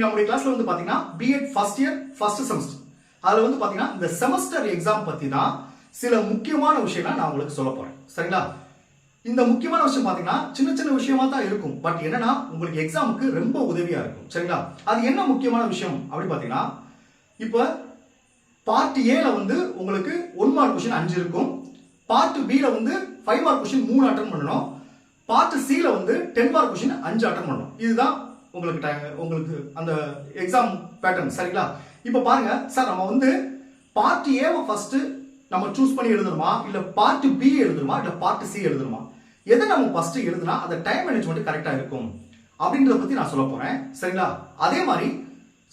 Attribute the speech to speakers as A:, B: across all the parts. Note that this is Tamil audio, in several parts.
A: இன்னைக்கு நம்முடைய கிளாஸ்ல வந்து பாத்தீங்கன்னா B Ed first year first semester அதுல வந்து பாத்தீங்கன்னா இந்த செமஸ்டர் எக்ஸாம் பத்தி தான் சில முக்கியமான விஷயங்கள் நான் உங்களுக்கு சொல்ல போறேன். சரிங்களா? இந்த முக்கியமான விஷயம் பாத்தீங்கன்னா சின்ன சின்ன விஷயமா தான் இருக்கும். பட் என்னன்னா உங்களுக்கு எக்ஸாமுக்கு ரொம்ப உதவியா இருக்கும். சரிங்களா? அது என்ன முக்கியமான விஷயம் அப்படி பாத்தீங்கன்னா இப்போ பார்ட் ஏல வந்து உங்களுக்கு ஒன் மார்க் கொஸ்டின் அஞ்சு இருக்கும். பார்ட் பில வந்து ஃபைவ் மார்க் கொஸ்டின் மூணு அட்டன் பண்ணணும். பார்ட் சில வந்து டென் மார்க் கொஸ்டின் அஞ்சு அட்டன் பண்ணணும். இதுதான் உங்களுக்கு டைம் உங்களுக்கு அந்த எக்ஸாம் பேட்டர்ன் சரிங்களா? இப்போ பாருங்க சார் நம்ம வந்து பார்ட் ஏவை ஃபர்ஸ்ட் நம்ம சூஸ் பண்ணி எழுதணுமா? இல்ல பார்ட் பி எழுதணுமா? இல்ல பார்ட் சி எழுதணுமா? எதை நம்ம ஃபர்ஸ்ட் எழுதுனா அந்த டைம் மேனேஜ்மெண்ட் கரெக்டா இருக்கும். அப்படின்றத பத்தி நான் சொல்ல போறேன் சரிங்களா? அதே மாதிரி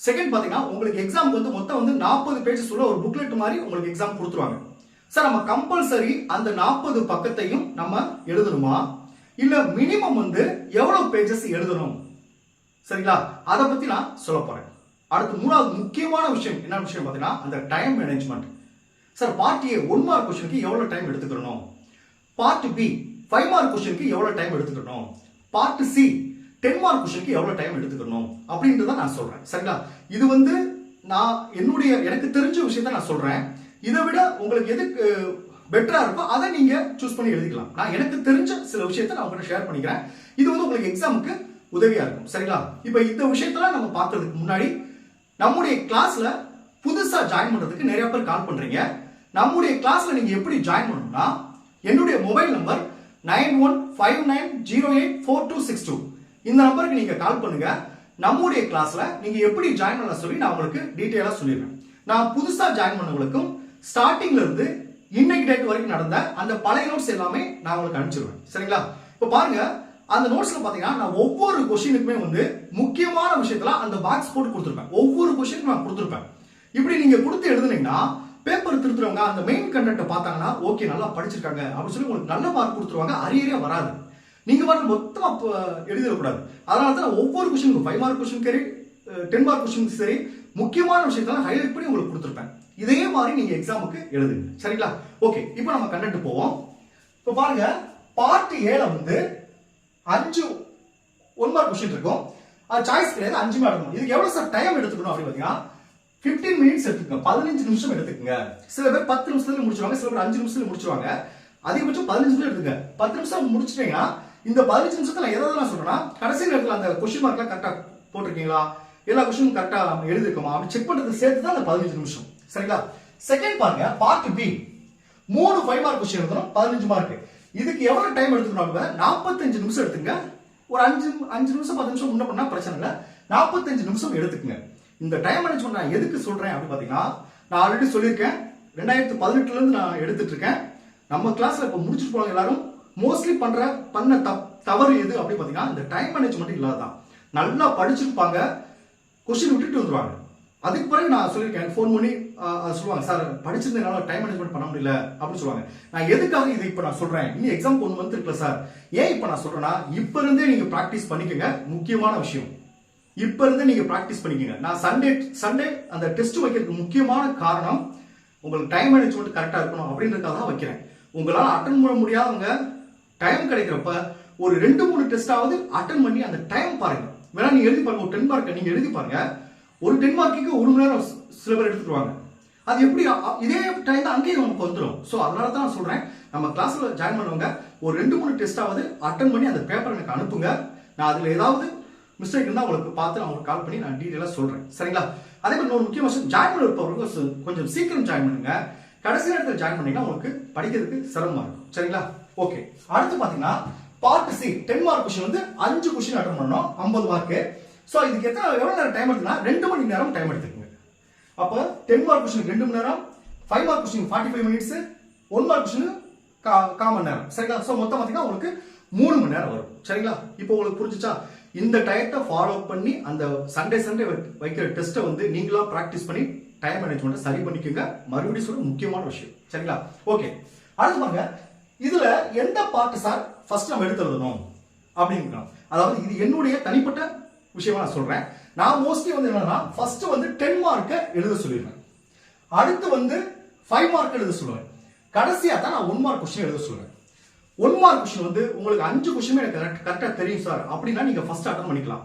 A: செகண்ட் பாத்தீங்கன்னா உங்களுக்கு எக்ஸாம்க்கு வந்து மொத்தம் வந்து நாற்பது பேஜஸ் உள்ள ஒரு புக்லெட் மாதிரி உங்களுக்கு எக்ஸாம் கொடுத்துருவாங்க. சார் நம்ம கம்பல்சரி அந்த நாற்பது பக்கத்தையும் நம்ம எழுதணுமா? இல்ல மினிமம் வந்து எவ்வளவு பேஜஸ் எழுதணும்? சரிங்களா? அதை பத்தி நான் சொல்ல போறேன். அடுத்து மூணாவது முக்கியமான விஷயம் என்ன விஷயம் பார்த்தீங்கன்னா அந்த time management sir part A one mark கொஸ்டினுக்கு எவ்வளவு டைம் எடுத்துக்கணும்? பார்ட் பி ஃபைவ் மார்க் கொஸ்டினுக்கு எவ்வளவு டைம் எடுத்துக்கணும்? பார்ட் சி டென் மார்க் கொஸ்டினுக்கு எவ்வளவு டைம் எடுத்துக்கணும்? அப்படின்றத நான் சொல்றேன். சரிங்களா? இது வந்து நான் என்னுடைய எனக்கு தெரிஞ்ச விஷயத்த நான் சொல்றேன். இதை விட உங்களுக்கு எது பெட்டரா இருக்கோ அதை நீங்க சூஸ் பண்ணி எழுதிக்கலாம். நான் எனக்கு தெரிஞ்ச சில விஷயத்த நான் உங்ககிட்ட ஷேர் பண்ணிக்கிறேன். இது வந்து உங்களுக்கு எக்ஸாமுக்கு உதவியா இருக்கும் சரிங்களா? இப்போ இந்த விஷயத்தெல்லாம் நம்ம பார்க்கறதுக்கு முன்னாடி நம்முடைய கிளாஸ்ல புதுசா ஜாயின் பண்றதுக்கு நிறைய பேர் கால் பண்றீங்க. நம்முடைய கிளாஸ்ல நீங்க எப்படி ஜாயின் பண்ணணும்னா என்னுடைய mobile number nine one five nine zero eight four two six two. இந்த நம்பருக்கு நீங்க கால் பண்ணுங்க. நம்முடைய கிளாஸ்ல நீங்க எப்படி ஜாயின் பண்ண சொல்லி நான் உங்களுக்கு டீட்டெயிலா சொல்லிடுறேன். நான் புதுசா ஜாயின் பண்ணவங்களுக்கும் ஸ்டார்டிங்ல இருந்து இன்னைக்கு டேட் வரைக்கும் நடந்த அந்த பழைய நோட்ஸ் எல்லாமே நான் உங்களுக்கு அனுப்பிச்சிருவேன் சரிங்களா? இப்போ பாருங்க அந்த நோட்ஸ்ல பாத்தீங்கன்னா நான் ஒவ்வொரு கொஸ்டினுக்குமே வந்து முக்கியமான விஷயத்துல அந்த பாக்ஸ் போட்டு கொடுத்துருப்பேன். ஒவ்வொரு கொஸ்டினுக்கு நான் கொடுத்துருப்பேன். இப்படி நீங்க கொடுத்து எழுதுனீங்கன்னா பேப்பர் திருத்துறவங்க அந்த மெயின் கண்டென்ட்டை பார்த்தாங்கன்னா ஓகே நல்லா படிச்சிருக்காங்க. அப்படின்னு சொல்லி உங்களுக்கு நல்ல மார்க் கொடுத்துருவாங்க. அரியரே வராது. நீங்க மட்டும் மொத்தமா எழுதிடக்கூடாது. அதனால தான் ஒவ்வொரு கொஸ்டினுக்கும் ஃபைவ் மார்க் கொஸ்டின் சரி டென் மார்க் கொஸ்டின் சரி முக்கியமான விஷயத்தெல்லாம் ஹைலைட் பண்ணி உங்களுக்கு கொடுத்துருப்பேன். இதே மாதிரி நீங்க எக்ஸாமுக்கு எழுதுங்க. சரிங்களா? ஓகே இப்போ நம்ம கண்டென்ட் போவோம். இப்போ பாருங்க பார்ட் ஏல வந்து அஞ்சு ஒன் மார்க் கொஸ்டின் இருக்கும். அது சாய்ஸ் கிடையாது அஞ்சு மார்க் இதுக்கு எவ்வளவு சார் டைம் எடுத்துக்கணும் அப்படின்னு பாத்தீங்கன்னா 15 மினிட்ஸ் எடுத்துக்கோங்க. பதினஞ்சு நிமிஷம் எடுத்துக்கங்க. சில பேர் பத்து நிமிஷத்துல முடிச்சிருவாங்க சில பேர் அஞ்சு நிமிஷத்துல முடிச்சிருவாங்க. அதிகபட்சம் பதினஞ்சு நிமிஷம் எடுத்துங்க பத்து நிமிஷம் முடிச்சிட்டீங்கன்னா இந்த பதினஞ்சு நிமிஷத்துல எதாவது சொல்றேன்னா கடைசி நேரத்தில் அந்த கொஸ்டின் மார்க்லாம் கரெக்டா போட்டிருக்கீங்களா? எல்லா கொஸ்டினும் கரெக்டா எழுதிருக்கோமா அப்படி செக் பண்றது சேர்த்து தான் அந்த பதினஞ்சு நிமிஷம். சரிங்களா? செகண்ட் பாருங்க பார்ட் பி மூணு ஃபைவ் மார்க் கொஸ்டின் எழுதணும் பதினஞ்சு மார்க் இதுக்கு எவ்வளோ டைம் எடுத்துக்கணும் நாற்பத்தஞ்சு நிமிஷம் எடுத்துங்க ஒரு அஞ்சு அஞ்சு நிமிஷம் பத்து நிமிஷம் முன்ன பண்ணால் பிரச்சனை இல்லை. நாற்பத்தஞ்சு நிமிஷம் எடுத்துக்கங்க. இந்த டைம் மேனேஜ்மெண்ட் நான் எதுக்கு சொல்கிறேன் அப்படின்னு பார்த்தீங்கன்னா நான் ஆல்ரெடி சொல்லியிருக்கேன். ரெண்டாயிரத்தி பதினெட்டுலேருந்து நான் எடுத்துட்டு இருக்கேன். நம்ம கிளாஸில் இப்போ முடிச்சுட்டு போகிறாங்க எல்லாரும் மோஸ்ட்லி பண்ணுற பண்ண தப்- தவறு எது அப்படின்னு பார்த்தீங்கன்னா இந்த டைம் மேனேஜ்மெண்ட் இல்லாததான். நல்லா படிச்சிருப்பாங்க. கொஸ்டின் விட்டுட்டு வந்துருவாங்க. அதுக்கு பிறகு நான் சொல்லியிருக்கேன் ஃபோன் பண்ணி சொல்லுவாங்க சார் படிச்சிருந்தனால டைம் மேனேஜ்மெண்ட் பண்ண முடியல அப்படின்னு சொல்லுவாங்க. நான் எதுக்காக இது இப்போ நான் சொல்றேன்? இன்னும் எக்ஸாம் ஒன் மந்த் இருக்குல்ல சார். ஏன் இப்போ நான் சொல்றேன்னா இப்ப இருந்தே நீங்க ப்ராக்டிஸ் பண்ணிக்கங்க முக்கியமான விஷயம். இப்ப இருந்தே நீங்க ப்ராக்டிஸ் பண்ணிக்கங்க. நான் சண்டே சண்டே அந்த டெஸ்ட் வைக்கிறதுக்கு முக்கியமான காரணம் உங்களுக்கு டைம் மேனேஜ்மெண்ட் கரெக்டாக இருக்கணும் அப்படின்றதுக்காக தான் வைக்கிறேன். உங்களால் அட்டன் பண்ண முடியாதவங்க டைம் கிடைக்கிறப்ப ஒரு ரெண்டு மூணு டெஸ்டாவது அட்டன் பண்ணி அந்த டைம் பாருங்க. வேணா நீங்க எழுதி பாருங்க ஒரு டென் மார்க்கை நீங்க எழுதி பாருங்க. ஒரு டென் மார்க்குக்கு ஒரு மணி நேரம் சி- சில பேர் எடுத்துருவாங்க அது எப்படி? இதே டைம் தான் அங்கேயும் நமக்கு வந்துடும் ஸோ அதனால தான் நான் சொல்கிறேன் நம்ம கிளாஸில் ஜாயின் பண்ணுவாங்க ஒரு ரெண்டு மூணு டெஸ்ட்டாவது அட்டன் பண்ணி அந்த பேப்பர் எனக்கு அனுப்புங்க. நான் அதில் ஏதாவது மிஸ்டேக் இருந்தால் உங்களுக்கு பார்த்து நான் உங்களுக்கு கால் பண்ணி நான் டீட்டெயிலாக சொல்கிறேன் சரிங்களா? அதே மாதிரி இன்னொரு முக்கிய விஷயம் ஜாயின் பண்ண கொஞ்சம் சீக்கிரம் ஜாயின் பண்ணுங்க. கடைசி நேரத்தில் ஜாயின் பண்ணீங்கன்னா உங்களுக்கு படிக்கிறதுக்கு சிரமமாக இருக்கும். சரிங்களா? ஓகே அடுத்து பார்த்தீங்கன்னா part C ten mark question வந்து அஞ்சு கொஸ்டின் அட்டன் பண்ணணும் ஐம்பது மார்க்கு ஸோ இதுக்கு எத்தனை எவ்வளோ நேரம் டைம் எடுத்துன்னா ரெண்டு மணி நேரம் டைம் எடுத்துக்கு அப்போ டென் மார்க் கொஸ்டின் ரெண்டு மணி நேரம் five mark question forty five minutes one mark question கா மணி நேரம். சரிங்களா? ஸோ மொத்தம் பார்த்தீங்கன்னா உங்களுக்கு மூணு மணி நேரம் வரும். சரிங்களா? இப்போ உங்களுக்கு புரிஞ்சுச்சா? இந்த டயத்தை ஃபாலோ பண்ணி அந்த சண்டே சண்டே வைக்கிற டெஸ்ட்டை வந்து நீங்களா ப்ராக்டிஸ் பண்ணி டைம் மேனேஜ்மெண்ட்டை சரி பண்ணிக்கோங்க. மறுபடியும் சொல்ல முக்கியமான விஷயம். சரிங்களா? ஓகே அடுத்து பாருங்க. இதுல எந்த பார்ட் சார் ஃபர்ஸ்ட் நம்ம எடுத்து எழுதணும் அப்படிங்கிறோம். அதாவது இது என்னுடைய தனிப்பட்ட விஷயமா நான் சொல்றேன். நான் மோஸ்ட்லி வந்து என்னன்னா ஃபர்ஸ்ட் வந்து டென் மார்க்கை எழுத சொல்லிடுவேன். அடுத்து வந்து ஃபைவ் மார்க் எழுத சொல்லுவேன். கடைசியாக தான் நான் ஒன் மார்க் கொஸ்டின் எழுத சொல்லுவேன். ஒன் மார்க் கொஸ்டின் வந்து உங்களுக்கு அஞ்சு கொஸ்டின் எனக்கு கரெக்ட் கரெக்டாக தெரியும் சார் அப்படின்னா நீங்க ஃபர்ஸ்ட் அட்டன் பண்ணிக்கலாம்.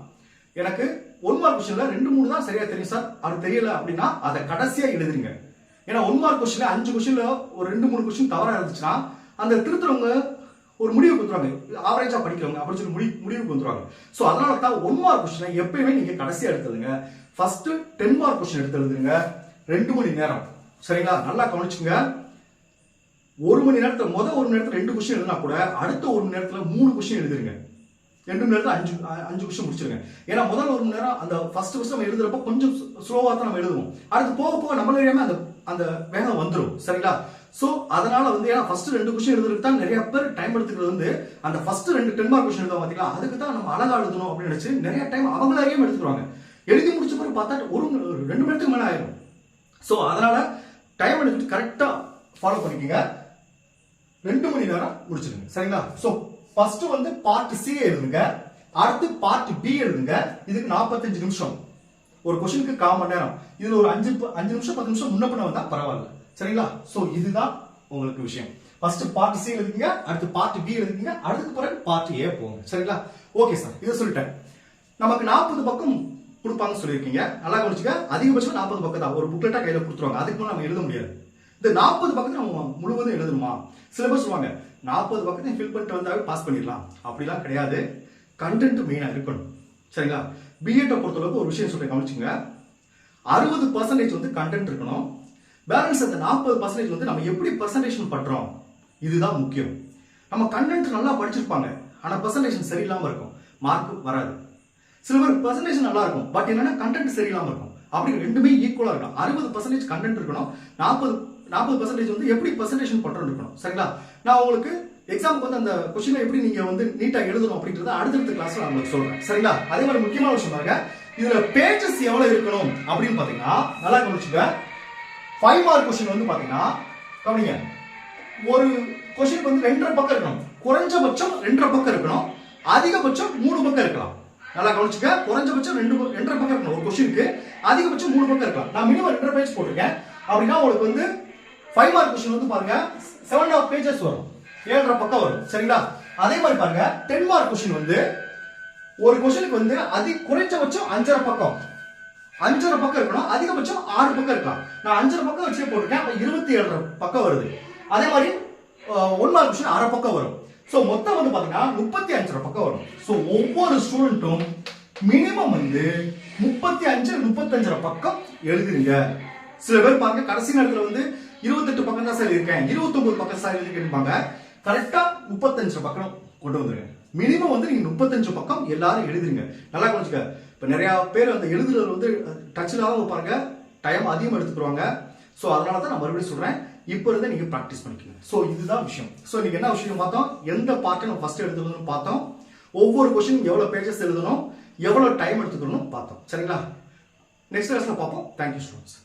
A: எனக்கு ஒன் மார்க் கொஸ்டின்ல ரெண்டு மூணு தான் சரியா தெரியும் சார் அது தெரியல அப்படின்னா அதை கடைசியா எழுதுறீங்க. ஏன்னா ஒன் மார்க் கொஸ்டின்ல அஞ்சு கொஸ்டின்ல ஒரு ரெண்டு மூணு கொஸ்டின் தவறா இருந்துச்சுன்னா அந்த திருத்துறவங்க ஒரு முடிவுக்கு வந்துருவாங்க ஆவரேஜா படிக்கிறவங்க அப்படின்னு சொல்லி முடி முடிவுக்கு வந்துருவாங்க ஸோ அதனால தான் ஒன் மார்க் கொஸ்டினை எப்பயுமே நீங்க கடைசியா எடுத்துடுங்க. ஃபர்ஸ்ட் டென் மார்க் கொஸ்டின் எடுத்து எழுதுங்க. ரெண்டு மணி நேரம். சரிங்களா? நல்லா கவனிச்சுங்க ஒரு மணி நேரத்துல முத ஒரு மணி நேரத்துல ரெண்டு கொஸ்டின் எழுதினா கூட அடுத்த ஒரு மணி நேரத்துல மூணு கொஸ்டின் எழுதுருங்க. ரெண்டு மணி நேரத்தில் அஞ்சு அஞ்சு கொஸ்டின் முடிச்சிருங்க. ஏன்னா முதல் ஒரு மணி நேரம் அந்த ஃபர்ஸ்ட் கொஸ்டின் நம்ம எழுதுறப்ப கொஞ்சம் ஸ்லோவாக தான் நம்ம எழுதுவோம். அடுத்து போக போக நம்மளே அந்த அந்த வேகம் வந்துடும் சரிங்களா? சோ அதனால வந்து ஏன்னா ஃபர்ஸ்ட் ரெண்டு கொஸ்டின் எழுதுறதுக்கு தான் நிறைய பேர் டைம் எடுத்துக்கிறது வந்து அந்த ஃபர்ஸ்ட் ரெண்டு டென் மார்க் கொஸ்டின் எழுதுவோம் பார்த்தீங்களா அதுக்கு தான் நம்ம அழகா எழுதணும் அப்படின்னு நினைச்சு நிறைய டைம் அவங்கள எடுத்துக்கிறாங்க. எழுதி முடிச்ச பிறகு பார்த்தா ஒரு ரெண்டு மணி நேரத்துக்கு மேல ஆயிரும். சோ அதனால டைம் எடுத்துட்டு கரெக்டா ஃபாலோ பண்ணிக்கங்க. ரெண்டு மணி நேரம் முடிச்சிருங்க. சரிங்களா? சோ ஃபர்ஸ்ட் வந்து பார்ட் சி எழுதுங்க. அடுத்து பார்ட் பி எழுதுங்க. இதுக்கு 45 நிமிஷம். ஒரு கொஸ்டினுக்கு கால் மணி நேரம். இதுல ஒரு அஞ்சு அஞ்சு நிமிஷம் பத்து நிமிஷம் முன்ன பண்ண வந்தா பரவாயில்ல. சரிங்களா? சோ இதுதான் உங்களுக்கு விஷயம். ஃபர்ஸ்ட் பார்ட் சி எழுதுங்க அடுத்து பார்ட் பி எழுதுங்க அடுத்து பிறகு பார்ட் ஏ போங்க சரிங்களா? ஓகே சார் இதை சொல்லிட்டேன். நமக்கு நாற்பது பக்கம் கொடுப்பாங்கன்னு சொல்லியிருக்கீங்க. நல்லா கவனிச்சுக்க. அதிகபட்சம் நாற்பது பக்கம் தான் ஒரு புக்லெட்டா கையில கொடுத்துருவாங்க. அதுக்கு நம்ம எழுத முடியாது. இந்த நாற்பது பக்கத்தை நம்ம முழுவதும் எழுதணுமா? சிலபஸ் சொல்லுவாங்க நாற்பது பக்கத்தையும் ஃபில் பண்ணிட்டு வந்தாவே பாஸ் பண்ணிடலாம். அப்படிலாம் கிடையாது. கண்டென்ட் மெயினாக இருக்கணும். சரிங்களா? பிஎட்டை பொறுத்தளவுக்கு ஒரு விஷயம் சொல்றேன். கவனிச்சுங்க அறுபது பர்சன்டேஜ் வந்து கண்டென்ட் இருக்கணும். பேலன்ஸ் அந்த நாற்பது பர்சன்டேஜ் வந்து நம்ம எப்படி பர்சன்டேஷன் பண்றோம்? இதுதான் முக்கியம். நம்ம கண்டென்ட் நல்லா படிச்சிருப்பாங்க. ஆனா பர்சன்டேஷன் சரியில்லாம இருக்கும். மார்க் வராது. சில பேர் பர்சன்டேஜ் நல்லா இருக்கும். பட் என்னன்னா கண்டென்ட் சரியில்லாம இருக்கும். அப்படி ரெண்டுமே ஈக்குவலா இருக்கும் அறுபது பர்சன்டேஜ் கண்டென்ட் இருக்கணும். நாற்பது நாற்பது பர்சன்டேஜ் வந்து எப்படி பர்சன்டேஷன் பண்றோம் இருக்கணும். சரிங்களா? நான் உங்களுக்கு எக்ஸாமுக்கு வந்து அந்த கொஸ்டினை எப்படி நீங்க வந்து நீட்டா எழுதணும் அப்படின்றத அடுத்தடுத்த கிளாஸ்ல நான் உங்களுக்கு சொல்றேன். சரிங்களா? அதே மாதிரி முக்கியமான விஷயம் பாருங்க. இதுல பேஜஸ் எவ்வளவு இருக்கணும் அப்படின்னு பாத்தீங்கன்னா நல்லா கவனிச்சுக்க ஃபைவ் மார்க் கொஸ்டின் வந்து பார்த்தீங்கன்னா கவனிங்க. ஒரு கொஸ்டின் வந்து ரெண்டரை பக்கம் இருக்கணும். குறைஞ்சபட்சம் ரெண்டரை பக்கம் இருக்கணும். அதிகபட்சம் மூணு பக்கம் இருக்கலாம். நல்லா கவனிச்சுக்க. குறைஞ்சபட்சம் ரெண்டு ரெண்டரை பக்கம் இருக்கணும். ஒரு கொஸ்டினுக்கு அதிகபட்சம் மூணு பக்கம் இருக்கலாம். நான் மினிமம் ரெண்டரை பேஜ் போட்டிருக்கேன். அப்படின்னா உங்களுக்கு வந்து ஃபைவ் மார்க் கொஸ்டின் வந்து பாருங்க செவன் ஆஃப் பேஜஸ் வரும். ஏழரை பக்கம் வரும். சரிங்களா? அதே மாதிரி பாருங்க டென் மார்க் கொஸ்டின் வந்து ஒரு கொஸ்டினுக்கு வந்து அதி குறைஞ்சபட்சம் அஞ்சரை பக்கம். அஞ்சரை பக்கம் இருக்கணும். அதிகபட்சம் ஆறு பக்கம் இருக்கலாம். நான் அஞ்சரை பக்கம் வச்சே போட்டிருக்கேன். அப்ப இருபத்தி ஏழரை பக்கம் வருது. அதே மாதிரி ஒன் மார்க் கொஸ்டின் அரை பக்கம் வரும். ஸோ மொத்தம் வந்து பார்த்தீங்கன்னா முப்பத்தி அஞ்சரை பக்கம் வரும். ஸோ ஒவ்வொரு ஸ்டூடெண்ட்டும் மினிமம் வந்து முப்பத்தி அஞ்சு முப்பத்தஞ்சரை பக்கம் எழுதுறீங்க. சில பேர் பாருங்க கடைசி நேரத்தில் வந்து இருபத்தெட்டு பக்கம் தான் சார் இருக்கேன் இருபத்தொம்பது பக்கம் சார் எழுதிருப்பாங்க கரெக்டாக முப்பத்தஞ்சு பக்கம் கொண்டு வந்துருங்க. மினிமம் வந்து நீங்கள் முப்பத்தஞ்சு பக்கம் எல்லாரும் எழுதுறீங்க. நல்லா கொஞ்சம் இப்போ நிறையா பேர் அந்த எழுதுறது வந்து டச் இல்லாம பாருங்க டைம் அதிகமாக எடுத்துக்குவாங்க ஸோ அதனால தான் நான் மறுபடியும் சொல்கிறேன் இப்போ இருந்தே நீங்கள் ப்ராக்டிஸ் பண்ணிக்கங்க. ஸோ இதுதான் விஷயம். ஸோ நீங்கள் என்ன விஷயம் பார்த்தோம்? எந்த பார்ட்டை நம்ம ஃபஸ்ட்டு எடுத்துக்கணும்னு பார்த்தோம். ஒவ்வொரு கொஸ்டின் எவ்வளோ பேஜஸ் எழுதணும்? எவ்வளோ டைம் எடுத்துக்கணும்னு பார்த்தோம். சரிங்களா? நெக்ஸ்ட் கிளாஸில் பார்ப்போம். Thank you students